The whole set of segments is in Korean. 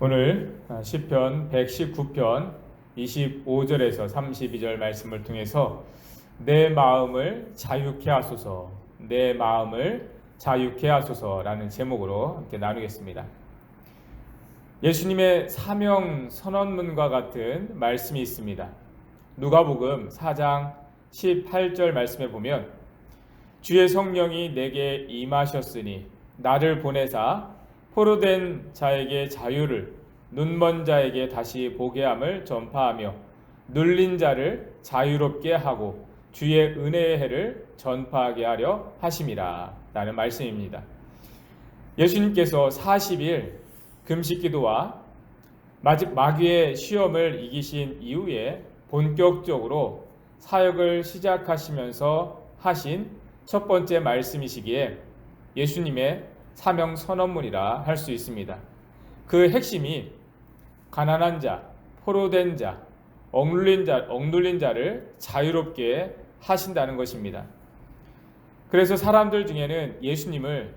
오늘 시편 119편 25절에서 32절 말씀을 통해서 내 마음을 자유케 하소서 내 마음을 자유케 하소서라는 제목으로 함께 나누겠습니다. 예수님의 사명 선언문과 같은 말씀이 있습니다. 누가복음 4장 18절 말씀에 보면 주의 성령이 내게 임하셨으니 나를 보내사 포로된 자에게 자유를 눈먼 자에게 다시 보게 함을 전파하며 눌린 자를 자유롭게 하고 주의 은혜의 해를 전파하게 하려 하심이라 라는 말씀입니다. 예수님께서 40일 금식 기도와 마귀의 시험을 이기신 이후에 본격적으로 사역을 시작하시면서 하신 첫 번째 말씀이시기에 예수님의 사명 선언문이라 할 수 있습니다. 그 핵심이 가난한 자, 포로된 자, 억눌린 자, 억눌린 자를 자유롭게 하신다는 것입니다. 그래서 사람들 중에는 예수님을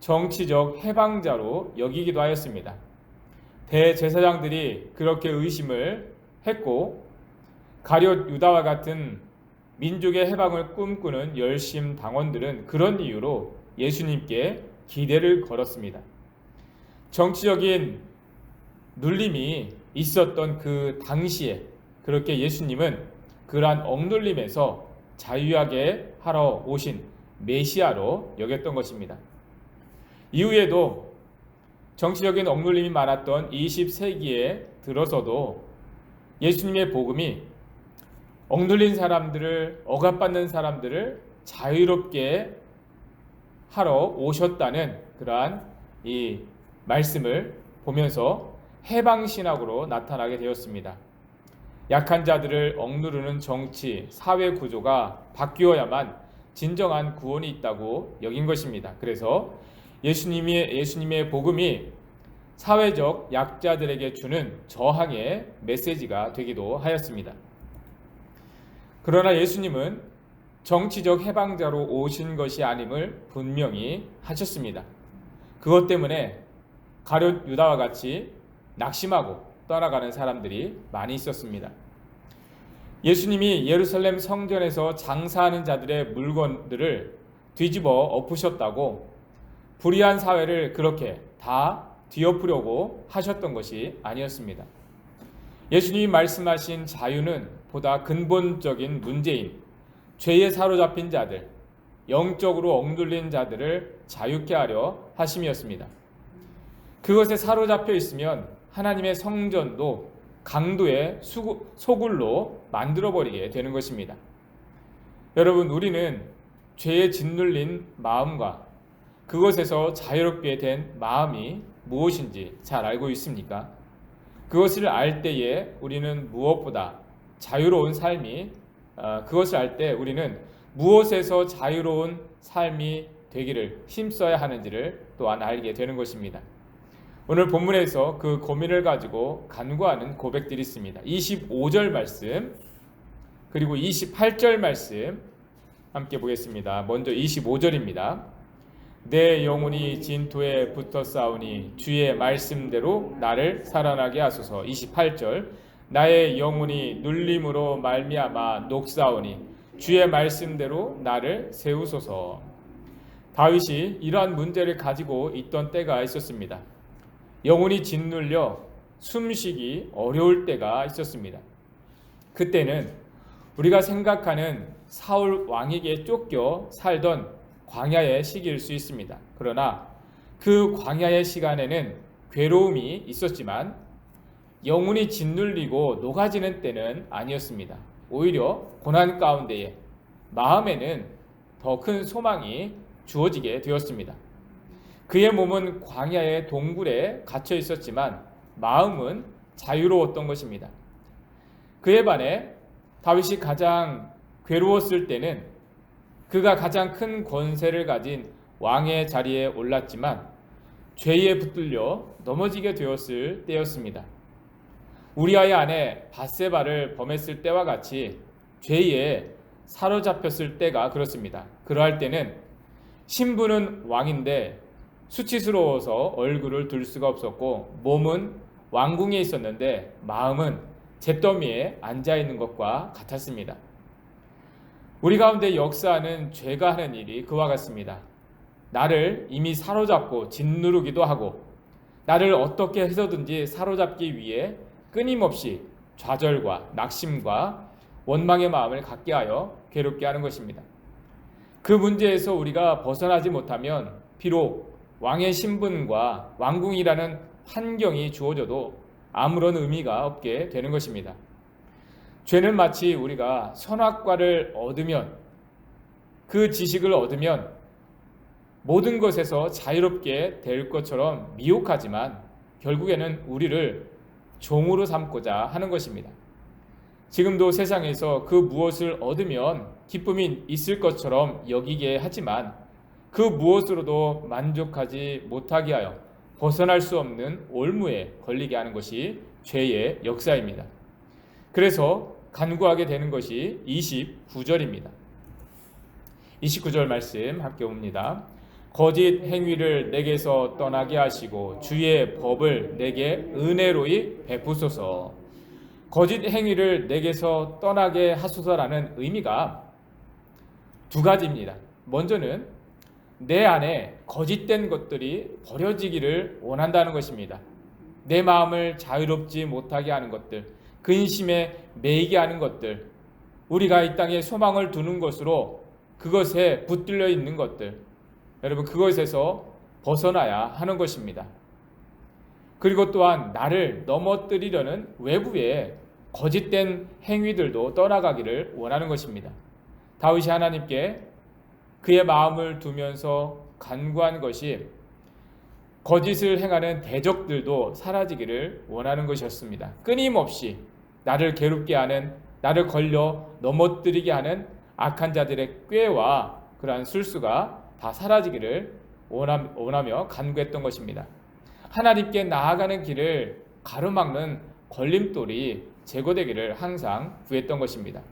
정치적 해방자로 여기기도 하였습니다. 대제사장들이 그렇게 의심을 했고 가룟 유다와 같은 민족의 해방을 꿈꾸는 열심 당원들은 그런 이유로 예수님께 기대를 걸었습니다. 정치적인 눌림이 있었던 그 당시에 그렇게 예수님은 그러한 억눌림에서 자유하게 하러 오신 메시아로 여겼던 것입니다. 이후에도 정치적인 억눌림이 많았던 20세기에 들어서도 예수님의 복음이 억눌린 사람들을 억압받는 사람들을 자유롭게 하러 오셨다는 그러한 이 말씀을 보면서 해방 신학으로 나타나게 되었습니다. 약한 자들을 억누르는 정치, 사회 구조가 바뀌어야만 진정한 구원이 있다고 여긴 것입니다. 그래서 예수님의 예수님의 복음이 사회적 약자들에게 주는 저항의 메시지가 되기도 하였습니다. 그러나 예수님은 정치적 해방자로 오신 것이 아님을 분명히 하셨습니다. 그것 때문에 가룟 유다와 같이 낙심하고 떠나가는 사람들이 많이 있었습니다. 예수님이 예루살렘 성전에서 장사하는 자들의 물건들을 뒤집어 엎으셨다고 불의한 사회를 그렇게 다 뒤엎으려고 하셨던 것이 아니었습니다. 예수님이 말씀하신 자유는 보다 근본적인 문제인 죄에 사로잡힌 자들, 영적으로 억눌린 자들을 자유케 하려 하심이었습니다. 그것에 사로잡혀 있으면 하나님의 성전도 강도의 소굴로 만들어버리게 되는 것입니다. 여러분, 우리는 죄에 짓눌린 마음과 그것에서 자유롭게 된 마음이 무엇인지 잘 알고 있습니까? 그것을 알 때에 우리는 무엇보다 자유로운 삶이 어, 그것을 알 때 우리는 무엇에서 자유로운 삶이 되기를 힘써야 하는지를 또한 알게 되는 것입니다. 오늘 본문에서 그 고민을 가지고 간구하는 고백들이 있습니다. 25절 말씀 그리고 28절 말씀 함께 보겠습니다. 먼저 25절입니다. 내 영혼이 진토에 붙어 싸우니 주의 말씀대로 나를 살아나게 하소서. 28절 나의 영혼이 눌림으로 말미암아 녹사오니 주의 말씀대로 나를 세우소서. 다윗이 이러한 문제를 가지고 있던 때가 있었습니다. 영혼이 짓눌려 숨쉬기 어려울 때가 있었습니다. 그때는 우리가 생각하는 사울 왕에게 쫓겨 살던 광야의 시기일 수 있습니다. 그러나 그 광야의 시간에는 괴로움이 있었지만 영혼이 짓눌리고 녹아지는 때는 아니었습니다. 오히려 고난 가운데에 마음에는 더 큰 소망이 주어지게 되었습니다. 그의 몸은 광야의 동굴에 갇혀 있었지만 마음은 자유로웠던 것입니다. 그에 반해 다윗이 가장 괴로웠을 때는 그가 가장 큰 권세를 가진 왕의 자리에 올랐지만 죄에 붙들려 넘어지게 되었을 때였습니다. 우리아의 아내 바세바를 범했을 때와 같이 죄에 사로잡혔을 때가 그렇습니다. 그러할 때는 신부는 왕인데 수치스러워서 얼굴을 들 수가 없었고 몸은 왕궁에 있었는데 마음은 잿더미에 앉아 있는 것과 같았습니다. 우리 가운데 역사하는 죄가 하는 일이 그와 같습니다. 나를 이미 사로잡고 짓누르기도 하고 나를 어떻게 해서든지 사로잡기 위해 끊임없이 좌절과 낙심과 원망의 마음을 갖게 하여 괴롭게 하는 것입니다. 그 문제에서 우리가 벗어나지 못하면 비록 왕의 신분과 왕궁이라는 환경이 주어져도 아무런 의미가 없게 되는 것입니다. 죄는 마치 우리가 선악과를 얻으면 그 지식을 얻으면 모든 것에서 자유롭게 될 것처럼 미혹하지만 결국에는 우리를 종으로 삼고자 하는 것입니다. 지금도 세상에서 그 무엇을 얻으면 기쁨이 있을 것처럼 여기게 하지만 그 무엇으로도 만족하지 못하게 하여 벗어날 수 없는 올무에 걸리게 하는 것이 죄의 역사입니다. 그래서 간구하게 되는 것이 29절입니다. 29절 말씀 함께 옵니다. 거짓 행위를 내게서 떠나게 하시고 주의 법을 내게 은혜로이 베푸소서. 거짓 행위를 내게서 떠나게 하소서라는 의미가 두 가지입니다. 먼저는 내 안에 거짓된 것들이 버려지기를 원한다는 것입니다. 내 마음을 자유롭지 못하게 하는 것들, 근심에 매이게 하는 것들, 우리가 이 땅에 소망을 두는 것으로 그것에 붙들려 있는 것들, 여러분 그것에서 벗어나야 하는 것입니다. 그리고 또한 나를 넘어뜨리려는 외부의 거짓된 행위들도 떠나가기를 원하는 것입니다. 다윗이 하나님께 그의 마음을 두면서 간구한 것이 거짓을 행하는 대적들도 사라지기를 원하는 것이었습니다. 끊임없이 나를 괴롭게 하는 나를 걸려 넘어뜨리게 하는 악한 자들의 꾀와 그러한 술수가 다 사라지기를 원하며 간구했던 것입니다. 하나님께 나아가는 길을 가로막는 걸림돌이 제거되기를 항상 구했던 것입니다.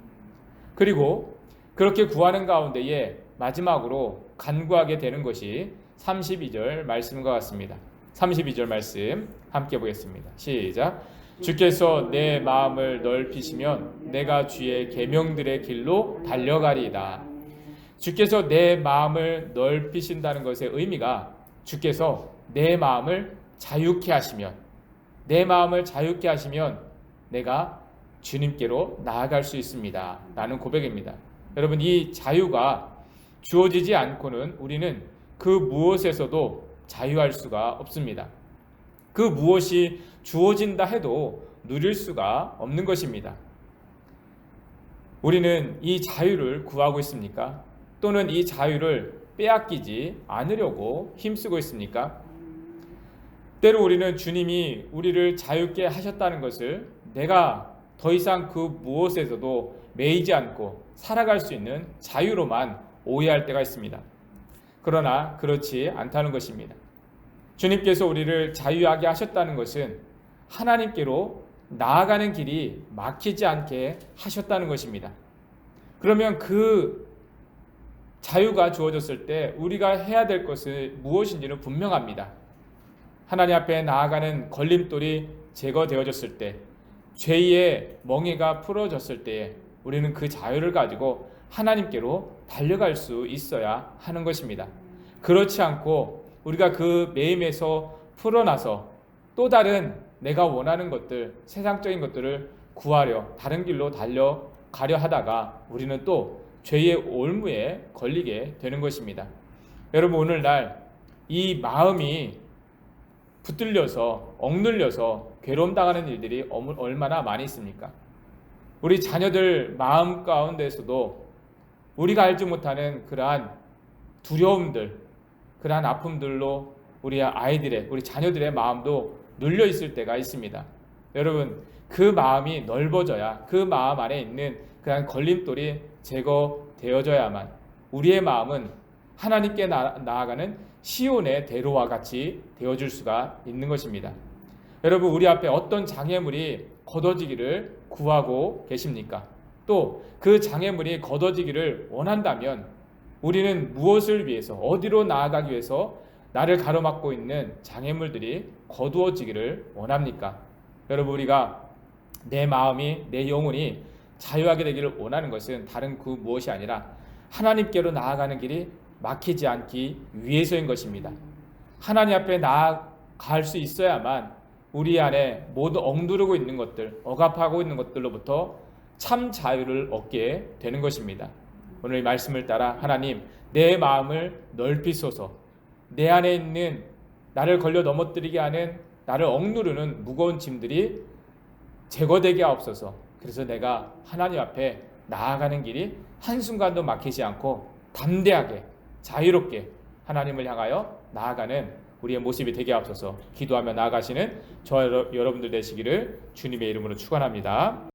그리고 그렇게 구하는 가운데에 마지막으로 간구하게 되는 것이 32절 말씀과 같습니다. 32절 말씀 함께 보겠습니다. 시작. 주께서 내 마음을 넓히시면 내가 주의 계명들의 길로 달려가리이다. 주께서 내 마음을 넓히신다는 것의 의미가 주께서 내 마음을 자유케 하시면 내 마음을 자유케 하시면 내가 주님께로 나아갈 수 있습니다. 라는 고백입니다. 여러분 이 자유가 주어지지 않고는 우리는 그 무엇에서도 자유할 수가 없습니다. 그 무엇이 주어진다 해도 누릴 수가 없는 것입니다. 우리는 이 자유를 구하고 있습니까? 또는 이 자유를 빼앗기지 않으려고 힘쓰고 있습니까? 때로 우리는 주님이 우리를 자유케 하셨다는 것을 내가 더 이상 그 무엇에서도 매이지 않고 살아갈 수 있는 자유로만 오해할 때가 있습니다. 그러나 그렇지 않다는 것입니다. 주님께서 우리를 자유하게 하셨다는 것은 하나님께로 나아가는 길이 막히지 않게 하셨다는 것입니다. 그러면 그 자유가 주어졌을 때 우리가 해야 될 것은 무엇인지는 분명합니다. 하나님 앞에 나아가는 걸림돌이 제거되어졌을 때, 죄의 멍에가 풀어졌을 때에 우리는 그 자유를 가지고 하나님께로 달려갈 수 있어야 하는 것입니다. 그렇지 않고 우리가 그 매임에서 풀어나서 또 다른 내가 원하는 것들, 세상적인 것들을 구하려 다른 길로 달려가려 하다가 우리는 또 죄의 올무에 걸리게 되는 것입니다. 여러분 오늘날 이 마음이 붙들려서 억눌려서 괴로움 당하는 일들이 얼마나 많이 있습니까? 우리 자녀들 마음 가운데서도 우리가 알지 못하는 그러한 두려움들, 그러한 아픔들로 우리 아이들의, 우리 자녀들의 마음도 눌려 있을 때가 있습니다. 여러분, 그 마음이 넓어져야 그 마음 안에 있는 그러한 걸림돌이 제거되어져야만 우리의 마음은 하나님께 나아가는 시온의 대로와 같이 되어줄 수가 있는 것입니다. 여러분, 우리 앞에 어떤 장애물이 걷어지기를 구하고 계십니까? 또 그 장애물이 걷어지기를 원한다면 우리는 무엇을 위해서 어디로 나아가기 위해서 나를 가로막고 있는 장애물들이 거두어지기를 원합니까? 여러분 우리가 내 마음이 내 영혼이 자유하게 되기를 원하는 것은 다른 그 무엇이 아니라 하나님께로 나아가는 길이 막히지 않기 위해서인 것입니다. 하나님 앞에 나아갈 수 있어야만 우리 안에 모두 엉두르고 있는 것들, 억압하고 있는 것들로부터 참 자유를 얻게 되는 것입니다. 오늘 이 말씀을 따라 하나님 내 마음을 넓히소서. 내 안에 있는 나를 걸려 넘어뜨리게 하는 나를 억누르는 무거운 짐들이 제거되게 하옵소서. 그래서 내가 하나님 앞에 나아가는 길이 한순간도 막히지 않고 담대하게 자유롭게 하나님을 향하여 나아가는 우리의 모습이 되게 하옵소서. 기도하며 나아가시는 저 여러- 여러분들 되시기를 주님의 이름으로 축원합니다.